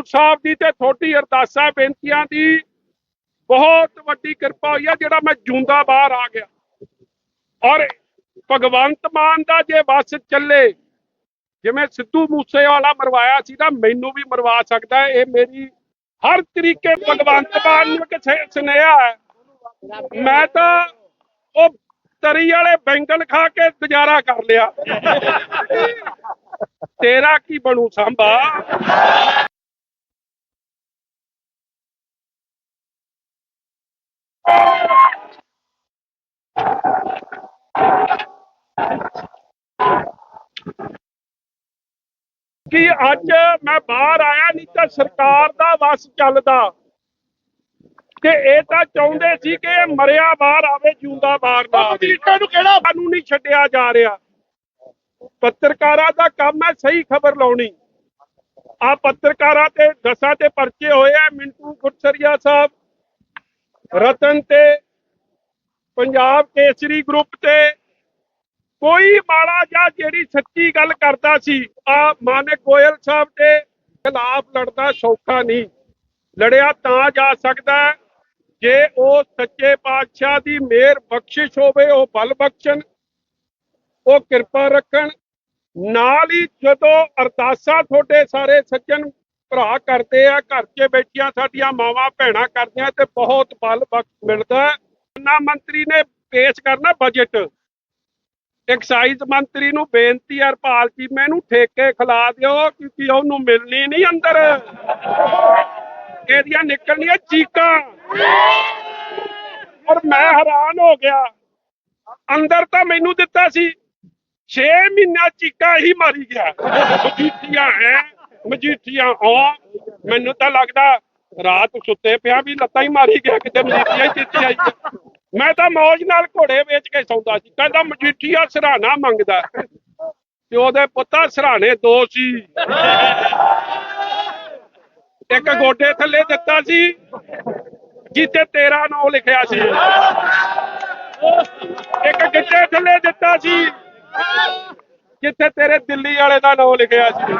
ਗੁਰੂ ਸਾਹਿਬ ਦੀ ਤੇ ਤੁਹਾਡੀ ਅਰਦਾਸਾਂ, ਬੇਨਤੀਆਂ ਦੀ ਬਹੁਤ ਵੱਡੀ ਕਿਰਪਾ ਹੋਈ ਆ, ਜਿਹੜਾ ਮੈਂ ਜੂੰਦਾ ਬਾਹਰ ਆ ਗਿਆ। ਔਰ ਭਗਵੰਤ ਮਾਨ ਦਾ ਜੇ ਬਸ ਚੱਲੇ, ਜਿਵੇਂ ਸਿੱਧੂ ਮੂਸੇਵਾਲਾ ਮਰਵਾਇਆ ਸੀ ਨਾ, ਮੈਨੂੰ ਵੀ ਮਰਵਾ ਸਕਦਾ ਇਹ ਮੇਰੀ ਹਰ ਤਰੀਕੇ ਭਗਵੰਤ ਮਾਨ ਨੂੰ ਕਿਸੇ ਸੁਨੇਹਾ ਹੈ। ਮੈਂ ਤਾਂ ਉਹ ਤਰੀ ਵਾਲੇ ਬੈਂਗਲ ਖਾ ਕੇ ਗੁਜ਼ਾਰਾ ਕਰ ਲਿਆ। ਤੇਰਾ ਕੀ ਬਣੂ ਸਾਂਭਾ? ਕਿ ਅੱਜ ਮੈਂ ਬਾਹਰ ਆਇਆ ਨਹੀਂ ਤਾਂ ਸਰਕਾਰ ਦਾ ਵਸ ਚੱਲਦਾ। ਤੇ ਇਹ ਤਾਂ ਚਾਹੁੰਦੇ ਸੀ ਕਿ ਇਹ ਮਰਿਆ ਬਾਹਰ ਆਵੇ ਜਿਉਂਦਾ ਬਾਹਰ ਨਾ ਆਵੇ। ਨੂੰ ਕਿਹੜਾ ਸਾਨੂੰ ਨਹੀਂ ਛੱਡਿਆ ਜਾ ਰਿਹਾ। ਪੱਤਰਕਾਰਾਂ ਦਾ ਕੰਮ ਹੈ ਸਹੀ ਖਬਰ ਲਾਉਣੀ। ਆ ਪੱਤਰਕਾਰਾਂ ਤੇ ਦਸਾਂ ਤੇ ਪਰਚੇ ਹੋਏ ਆ ਮਿੰਟੂ ਗੁਰਸਰੀਆ ਸਾਹਿਬ। ਰਤਨ ਤੇ ਪੰਜਾਬ ਕੇਸਰੀ ਗਰੁੱਪ ਤੇ ਕੋਈ ਮਾੜਾ ਜਾਂ ਜਿਹੜੀ ਸੱਚੀ ਗੱਲ ਕਰਦਾ ਸੀ, ਆ ਮਾਨਕ ਗੋਇਲ ਸਾਹਿਬ ਦੇ ਖਿਲਾਫ ਲੜਦਾ ਸੌਖਾ ਨਹੀਂ। ਲੜਿਆ ਤਾਂ ਜਾ ਸਕਦਾ ਜੇ ਉਹ ਸੱਚੇ ਪਾਤਸ਼ਾਹ ਦੀ ਮਿਹਰ ਬਖਸ਼ਿਸ਼ ਹੋਵੇ, ਉਹ ਬਲ ਬਖਸ਼ਣ, ਉਹ ਕਿਰਪਾ ਰੱਖਣ। ਨਾਲ ਹੀ ਜਦੋਂ ਅਰਦਾਸਾਂ ਤੁਹਾਡੇ ਸਾਰੇ ਸੱਜਣ ਭਰਾ ਕਰਦੇ ਆ, ਘਰ 'ਚ ਬੈਠੀਆਂ ਸਾਡੀਆਂ ਮਾਵਾਂ ਭੈਣਾਂ ਕਰਦੀਆਂ ਤੇ ਬਹੁਤ ਬਲ ਬਖਸ਼ ਮਿਲਦਾ ਨਾ ਮੰਤਰੀ ਨੇ ਪੇਸ਼ ਕਰਨਾ ਬਜਟ ਐਕਸਾਈਜ਼ ਮੰਤਰੀ ਨੂੰ ਬੇਨਤੀ ਹੈ ਹਰਪਾਲ ਜੀ, ਮੈਨੂੰ ਠੇਕੇ ਖਿਲਾ ਦਿਓ ਕਿਉਂਕਿ ਉਹਨੂੰ ਮਿਲਣੀ ਨਹੀਂ ਅੰਦਰ। ਇਹਦੀਆਂ ਨਿਕਲਣੀਆਂ ਚੀਕਾਂ। ਔਰ ਮੈਂ ਹੈਰਾਨ ਹੋ ਗਿਆ। ਅੰਦਰ ਤਾਂ ਮੈਨੂੰ ਦਿੱਤਾ ਸੀ 6 ਮਹੀਨਾ ਚੀਕਾਂ ਹੀ ਮਾਰੀ ਗਿਆ। ਮਜੀਠੀਆਂ ਹੈ। ਮਜੀਠੀਆਂ ਆ ਮੈਨੂੰ ਤਾਂ ਲੱਗਦਾ ਰਾਤ ਸੁੱਤੇ ਪਿਆ ਵੀ ਲੱਤਾਂ ਹੀ ਮਾਰੀ ਗਿਆ ਕਿਤੇ ਮਜੀਠੀਆਂ ਹੀ ਚਿੱਤੀ ਆਈ। ਮੈਂ ਤਾਂ ਮੌਜ ਨਾਲ ਘੋੜੇ ਵੇਚ ਕੇ ਸੌਂਦਾ ਸੀ। ਕਹਿੰਦਾ, ਮਜੀਠੀਆ ਸਰਾਣਾ ਮੰਗਦਾ ਤੇ ਉਹਦੇ ਪੁੱਤਾਂ ਸਰਾਣੇ ਦੋ ਸੀ। ਇੱਕ ਗੋਡੇ ਥੱਲੇ ਦਿੱਤਾ ਸੀ ਜਿੱਤੇ ਤੇਰਾ ਨਾਮ ਲਿਖਿਆ ਸੀ। ਇੱਕ ਗਿੱਟੇ ਥੱਲੇ ਦਿੱਤਾ ਸੀ, ਜਿੱਥੇ ਤੇਰੇ ਦਿੱਲੀ ਵਾਲੇ ਦਾ ਨਾਮ ਲਿਖਿਆ ਸੀ।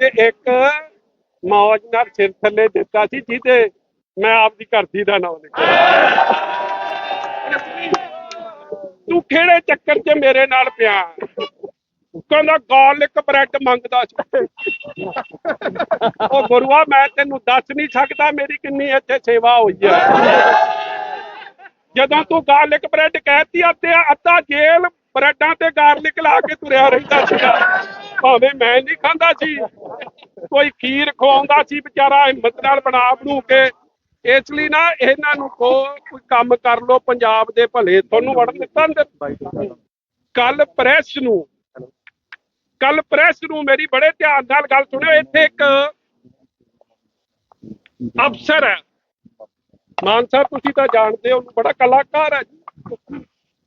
ਤੇ ਇੱਕ ਮੌਜ ਨਾਲ ਸਿਰ ਥੱਲੇ ਦਿੱਤਾ ਸੀ, ਜਿਹਦੇ ਮੈਂ ਆਪਦੀ ਘਰਦੀ ਦਾ ਨਾਮ ਲਿਖਿਆ। ਤੂੰ ਕਿਹੜੇ ਚੱਕਰ 'ਚ ਮੇਰੇ ਨਾਲ ਪਿਆ? ਕਹਿੰਦਾ ਗਾਰਲਿਕ ਬ੍ਰੈਡ ਮੰਗਦਾ ਸੀ। ਉਹ ਗੁਰੂਆ, ਮੈਂ ਤੈਨੂੰ ਦੱਸ ਨਹੀਂ ਸਕਦਾ ਮੇਰੀ ਕਿੰਨੀ ਇੱਥੇ ਸੇਵਾ ਹੋਈ ਹੈ ਜਦੋਂ ਤੂੰ ਗਾਰਲਿਕ ਬ੍ਰੈਡ ਕਹਿਤੀ, ਅੱਧੇ ਅੱਧਾ ਜੇਲ ਬ੍ਰੈਡਾਂ ਤੇ ਗਾਰਲਿਕ ਲਾ ਕੇ ਤੁਰਿਆ ਰਹਿੰਦਾ ਸੀਗਾ। ਭਾਵੇਂ ਮੈਂ ਨਹੀਂ ਖਾਂਦਾ ਸੀ, ਕੋਈ ਖੀਰ ਖਵਾਉਂਦਾ ਸੀ ਵਿਚਾਰਾ ਹਿੰਮਤ ਨਾਲ ਬਣਾ ਬਣੂ ਕੇ। ਇਸ ਲਈ ਨਾ ਇਹਨਾਂ ਨੂੰ ਕੋ ਕੋਈ ਕੰਮ ਕਰ ਲੋ ਪੰਜਾਬ ਦੇ ਭਲੇ ਤੁਹਾਨੂੰ ਵੜਨ ਦਿੱਤਾ ਅੰਦਰ ਕੱਲ ਪ੍ਰੈਸ ਨੂੰ, ਕੱਲ ਪ੍ਰੈਸ ਨੂੰ ਮੇਰੀ ਬੜੇ ਧਿਆਨ ਨਾਲ ਗੱਲ ਸੁਣਿਓ, ਇੱਥੇ ਇੱਕ ਅਫਸਰ ਹੈ। ਮਾਨ ਸਾਹਿਬ, ਤੁਸੀਂ ਤਾਂ ਜਾਣਦੇ ਹੋ, ਉਹਨੂੰ ਬੜਾ ਕਲਾਕਾਰ ਹੈ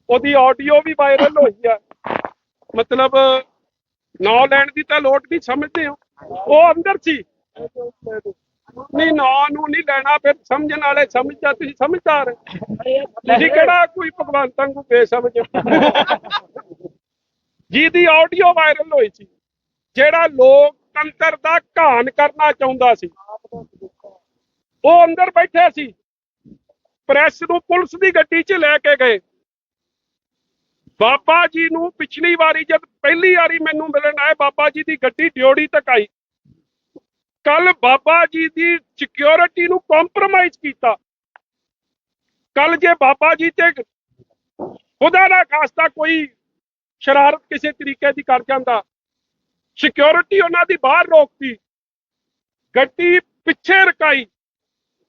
ਉਹਦੀ ਆਡੀਓ ਵੀ ਵਾਇਰਲ ਹੋਈ ਹੈ। ਮਤਲਬ ਨਾਂ ਲੈਣ ਦੀ ਤਾਂ ਲੋੜ ਨਹੀਂ, ਸਮਝਦੇ ਹੋ? ਉਹ ਅੰਦਰ ਸੀ। ਨਹੀਂ, ਨਾਂ, ਨੂੰ, ਨਹੀਂ ਲੈਣਾ, ਫਿਰ ਸਮਝਣ ਵਾਲੇ ਸਮਝਦਾ, ਤੁਸੀਂ ਸਮਝਦਾਰ ਤੁਸੀਂ ਕਿਹੜਾ ਕੋਈ ਭਗਵੰਤਾਂ ਨੂੰ ਬੇਸਮਝ ਜਿਹਦੀ ਆਡੀਓ ਵਾਇਰਲ ਹੋਈ ਸੀ, ਜਿਹੜਾ ਲੋਕਤੰਤਰ ਦਾ ਘਾਣ ਕਰਨਾ ਚਾਹੁੰਦਾ ਸੀ। ਉਹ ਅੰਦਰ ਬੈਠੇ ਸੀ। ਪ੍ਰੈਸ ਨੂੰ ਪੁਲਿਸ ਦੀ ਗੱਡੀ 'ਚ ਲੈ ਕੇ ਗਏ। ਬਾਬਾ ਜੀ ਨੂੰ ਪਿਛਲੀ ਵਾਰੀ ਜਦ ਪਹਿਲੀ ਵਾਰੀ ਮੈਨੂੰ ਮਿਲਣ ਆਏ, ਬਾਬਾ ਜੀ ਦੀ ਗੱਡੀ ਡਿਓੜੀ ਤੱਕ ਆਈ। ਕੱਲ ਬਾਬਾ ਜੀ ਦੀ ਸਿਕਿਉਰਿਟੀ ਨੂੰ ਕੰਪਰੋਮਾਈਜ਼ ਕੀਤਾ। ਕੱਲ ਜੇ ਬਾਬਾ ਜੀ ਤੇ ਖੁਦਾ ਨਾ ਖਾਸਤਾ ਕੋਈ ਸ਼ਰਾਰਤ ਕਿਸੇ ਤਰੀਕੇ ਦੀ ਕਰ ਜਾਂਦਾ ਸਿਕਿਉਰਿਟੀ ਉਹਨਾਂ ਦੀ ਬਾਹਰ ਰੋਕਤੀ। ਗੱਡੀ ਪਿੱਛੇ ਰਕਾਈ,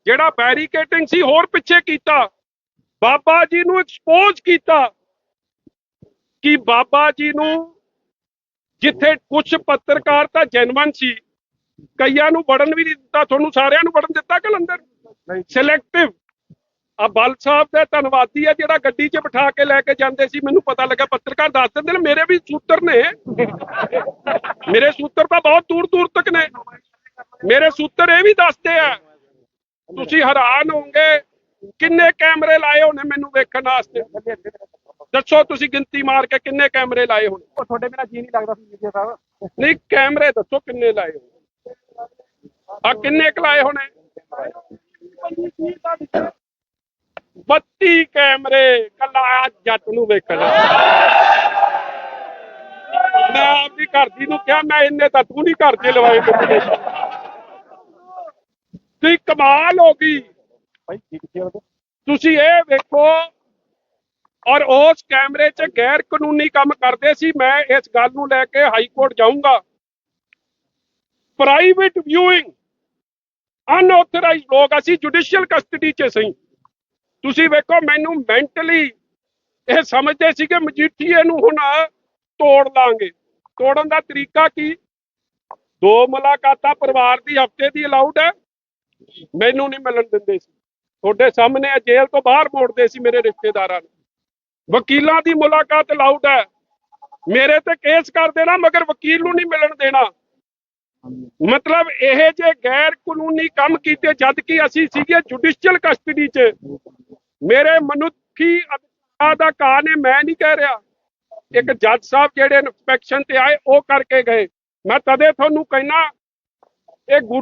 ਜਿਹੜਾ ਬੈਰੀਕੇਟਿੰਗ ਸੀ ਹੋਰ ਪਿੱਛੇ ਕੀਤਾ। ਬਾਬਾ ਜੀ ਨੂੰ ਐਕਸਪੋਜ਼ ਕੀਤਾ। ਕਿ ਬਾਬਾ ਜੀ ਨੂੰ ਜਿੱਥੇ ਕੁਝ ਪੱਤਰਕਾਰ ਤਾਂ ਜੈਨੂਅਨ ਸੀ ਕਈਆਂ ਨੂੰ ਵੜਨ ਵੀ ਨਹੀਂ ਦਿੱਤਾ ਤੁਹਾਨੂੰ ਸਾਰਿਆਂ ਨੂੰ ਵੜਨ ਦਿੱਤਾ ਕਲੰਦਰ? ਸਿਲੈਕਟਿਵ ਆ ਬਲ ਸਾਹਿਬ ਦੇ ਧੰਨਵਾਦੀ ਆ ਜਿਹੜਾ ਗੱਡੀ 'ਚ ਬਿਠਾ ਕੇ ਲੈ ਕੇ ਜਾਂਦੇ ਸੀ ਮੈਨੂੰ ਪਤਾ ਲੱਗਾ ਪੱਤਰਕਾਰ ਦੱਸ ਦਿੰਦੇ ਨੇ ਮੇਰੇ ਵੀ ਸੂਤਰ ਨੇ। ਮੇਰੇ ਸੂਤਰ ਤਾਂ ਬਹੁਤ ਦੂਰ ਦੂਰ ਤੱਕ ਨੇ। ਮੇਰੇ ਸੂਤਰ ਇਹ ਵੀ ਦੱਸਦੇ ਆ ਤੁਸੀਂ ਹੈਰਾਨ ਹੋਵੋਗੇ ਕਿੰਨੇ ਕੈਮਰੇ ਲਾਏ ਹੋਣੇ ਮੈਨੂੰ ਵੇਖਣ ਵਾਸਤੇ। ਦੱਸੋ ਤੁਸੀਂ ਗਿਣਤੀ ਮਾਰ ਕੇ ਕਿੰਨੇ ਕੈਮਰੇ ਲਾਏ ਹੋਣੇ? ਉਹ ਤੁਹਾਡੇ ਮੇਰਾ ਜੀ ਨਹੀਂ ਲੱਗਦਾ ਸੀ ਜੀ ਸਾਹਿਬ। ਨਹੀਂ ਕੈਮਰੇ ਦੱਸੋ ਕਿੰਨੇ ਲਾਏ ਹੋਣੇ? ਕਿੰਨੇ ਕਲਾਏ ਹੋਣੇ? 32 ਕੈਮਰੇ ਕੱਲਾ ਆ ਜੱਟ ਨੂੰ ਵੇਖਣ ਮੈਂ ਆਪਦੀ ਘਰ ਦੀ ਨੂੰ ਕਿਹਾ ਮੈਂ ਇੰਨੇ ਤਾਂ ਤੂੰ ਨਹੀਂ ਘਰ ਦੇ ਲਵਾਏ ਮੇਰੇ ਤੁਸੀਂ ਕਮਾਲ ਹੋ ਗਈ। ਤੁਸੀਂ ਇਹ ਵੇਖੋ ਔਰ ਉਸ ਕੈਮਰੇ 'ਚ ਗੈਰ ਕਾਨੂੰਨੀ ਕੰਮ ਕਰਦੇ ਸੀ, ਮੈਂ ਇਸ ਗੱਲ ਨੂੰ ਲੈ ਕੇ ਹਾਈ ਕੋਰਟ ਜਾਊਂਗਾ। ਪ੍ਰਾਈਵੇਟ ਵਿਊਇੰਗ ਅਨਆਥੋਰਾਈਜ਼ਡ ਲੋਕ, ਅਸੀਂ ਜੁਡੀਸ਼ੀਅਲ ਕਸਟਡੀ 'ਚ ਸਹੀ ਤੁਸੀਂ ਵੇਖੋ, ਮੈਨੂੰ ਮੈਂਟਲੀ ਇਹ ਸਮਝਦੇ ਸੀ ਕਿ ਮਜੀਠੀਏ ਨੂੰ ਹੁਣ ਤੋੜ ਲਾਂਗੇ। ਤੋੜਨ ਦਾ ਤਰੀਕਾ ਕੀ? ਦੋ ਮੁਲਾਕਾਤਾਂ ਪਰਿਵਾਰ ਦੀ ਹਫ਼ਤੇ ਦੀ ਅਲਾਉਡ ਹੈ। ਮੈਨੂੰ ਨਹੀਂ ਮਿਲਣ ਦਿੰਦੇ ਸੀ। ਤੁਹਾਡੇ ਸਾਹਮਣੇ ਜੇਲ੍ਹ ਤੋਂ ਬਾਹਰ ਮੋੜਦੇ ਸੀ ਮੇਰੇ ਰਿਸ਼ਤੇਦਾਰਾਂ ਨੂੰ। ਵਕੀਲਾਂ ਦੀ ਮੁਲਾਕਾਤ ਅਲਾਉਡ ਹੈ। ਮੇਰੇ ਤੇ ਕੇਸ ਕਰ ਦੇਣਾ, ਮਗਰ ਵਕੀਲ ਨੂੰ ਨਹੀਂ ਮਿਲਣ ਦੇਣਾ। ਮਤਲਬ ਇਹ ਜੇ ਗੈਰ ਕਾਨੂੰਨੀ ਕੰਮ ਕੀਤੇ, ਜਦ ਕਿ ਅਸੀਂ ਸੀਗੇ ਜੁਡੀਸ਼ੀਅਲ ਕਸਟਡੀ 'ਚ। ਮੇਰੇ ਮਨੁੱਖੀ ਅਧਿਕਾਰ ਦਾ ਕਾਰਨ ਹੈ ਮੈਂ ਨਹੀਂ ਕਹਿ ਰਿਹਾ। ਇੱਕ ਜੱਜ ਸਾਹਿਬ ਜਿਹੜੇ ਇਨਸਪੈਕਸ਼ਨ ਤੇ ਆਏ, ਉਹ ਕਰਕੇ ਗਏ। ਮੈਂ ਤਦੇ ਤੁਹਾਨੂੰ ਕਹਿਣਾ, ਇਹ ਗੁਰੂ